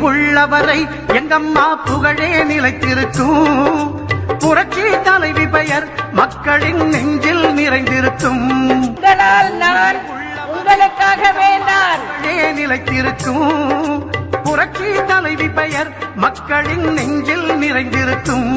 உள்ளவரை எங்கம்மா புகழே நிலைத்திருக்கும். புரட்சி தலைவி பெயர் மக்களின் நெஞ்சில் நிறைந்திருக்கும். உங்களால் நான் உங்களுக்காக வேண்டான் நிலைத்திருக்கும். புரட்சி தலைவி பெயர் மக்களின் நெஞ்சில் நிறைந்திருக்கும்.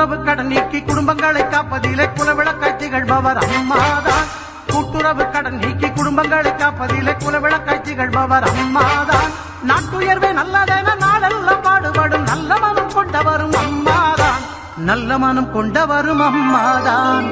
கூட்டுறவு கடன் நீக்கி குடும்பங்களை காப்பதிலே குலவிளக்காய் திகழ்பவர் அம்மாதான். கூட்டுறவு கடன் நீக்கி குடும்பங்களை காப்பதிலே குலவிளக்காய் திகழ்பவர் அம்மாதான். நாட்டுயர்வே நல்லதென நாளெல்லாம் பாடுபடும் நல்ல மனம் கொண்டவரும் அம்மாதான். நல்ல மனம் கொண்டவரும் அம்மாதான்.